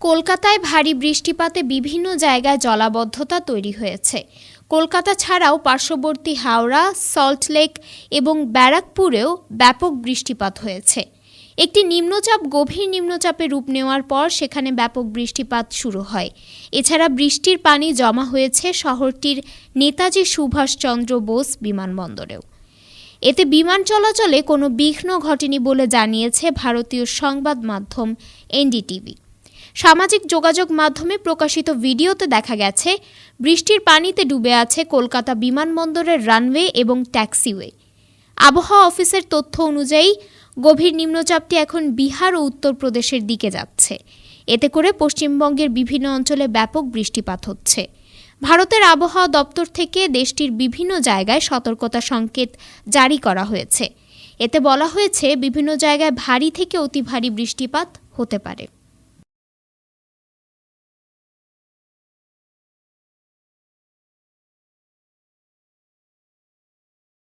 কলকাতায় ভারী বৃষ্টিপাতে বিভিন্ন জায়গায় জলাবদ্ধতা তৈরি হয়েছে। কলকাতা ছাড়াও পার্শ্ববর্তী হাওড়া সল্টলেক এবং ব্যারাকপুরেও ব্যাপক বৃষ্টিপাত হয়েছে। একটি নিম্নচাপ, গভীর নিম্নচাপে রূপ নেওয়ার পর সেখানে ব্যাপক বৃষ্টিপাত শুরু হয়। এছাড়া বৃষ্টির পানি জমা হয়েছে শহরটির নেতাজি সুভাষচন্দ্র বোস বিমানবন্দরেও। এতে বিমান চলাচলে কোনো বিঘ্ন ঘটেনি বলে জানিয়েছে ভারতীয় সংবাদ মাধ্যম এনডিটিভি। সামাজিক যোগাযোগ মাধ্যমে প্রকাশিত ভিডিওতে দেখা গেছে, বৃষ্টির পানিতে ডুবে আছে কলকাতা বিমানবন্দরের রানওয়ে এবং ট্যাক্সিওয়ে। আবহাওয়া অফিসের তথ্য অনুযায়ী, গভীর নিম্নচাপটি এখন বিহার ও উত্তরপ্রদেশের দিকে যাচ্ছে। এতে করে পশ্চিমবঙ্গের বিভিন্ন অঞ্চলে ব্যাপক বৃষ্টিপাত হচ্ছে। ভারতের আবহাওয়া দপ্তর থেকে দেশটির বিভিন্ন জায়গায় সতর্কতা সংকেত জারি করা হয়েছে। এতে বলা হয়েছে, বিভিন্ন জায়গায় ভারী থেকে অতি ভারী বৃষ্টিপাত হতে পারে।